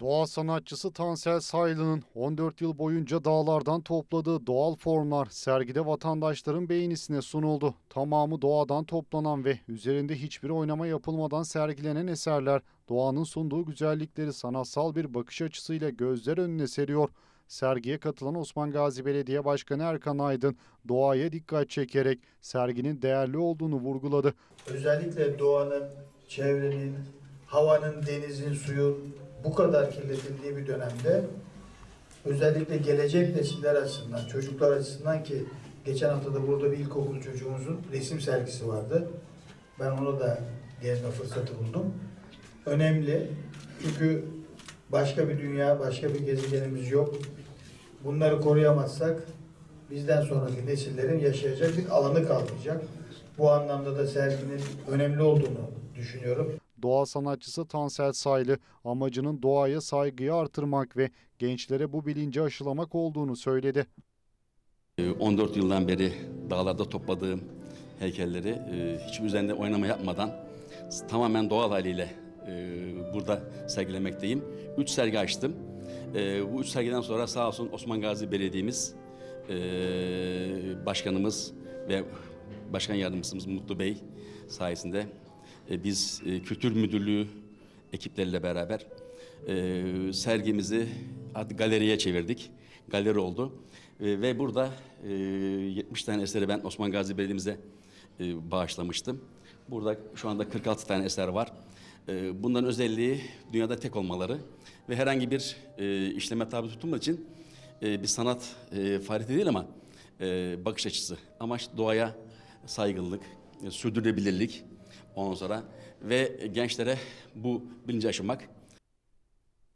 Doğa sanatçısı Tansel Saylı'nın 14 yıl boyunca dağlardan topladığı doğal formlar sergide vatandaşların beğenisine sunuldu. Tamamı doğadan toplanan ve üzerinde hiçbir oynama yapılmadan sergilenen eserler doğanın sunduğu güzellikleri sanatsal bir bakış açısıyla gözler önüne seriyor. Sergiye katılan Osman Gazi Belediye Başkanı Erkan Aydın doğaya dikkat çekerek serginin değerli olduğunu vurguladı. özellikle doğanın, çevrenin, havanın, denizin, suyun bu kadar kirletildiği bir dönemde özellikle gelecek nesiller açısından, çocuklar açısından ki geçen hafta da burada bir ilkokul çocuğumuzun resim sergisi vardı. Ben ona da gezme fırsatı buldum. Önemli çünkü başka bir dünya, başka bir gezegenimiz yok. Bunları koruyamazsak bizden sonraki nesillerin yaşayacak bir alanı kalmayacak. Bu anlamda da serginin önemli olduğunu düşünüyorum. Doğa sanatçısı Tansel Saylı amacının doğaya saygıyı artırmak ve gençlere bu bilinci aşılamak olduğunu söyledi. Ee, 14 yıldan beri dağlarda topladığım heykelleri e, hiçbir üzerinde oynama yapmadan tamamen doğal haliyle e, burada sergilemekteyim. Üç sergi açtım. E, Bu üç sergiden sonra sağ olsun Osman Gazi Belediye'miz, başkanımız ve başkan yardımcımız Mutlu Bey sayesinde e, biz e, Kültür Müdürlüğü ekipleriyle beraber e, sergimizi galeriye çevirdik. Galeri oldu. E, ve burada e, 70 tane eseri ben Osman Gazi Belediye'mize bağışlamıştım. Burada şu anda 46 tane eser var. E, bunların özelliği dünyada tek olmaları ve herhangi bir işleme tabi tutulmadığı için bir sanat e, faaliyeti değil ama bakış açısı. Amaç doğaya saygılılık, e, sürdürülebilirlik ondan sonra ve gençlere bu bilinci aşımak.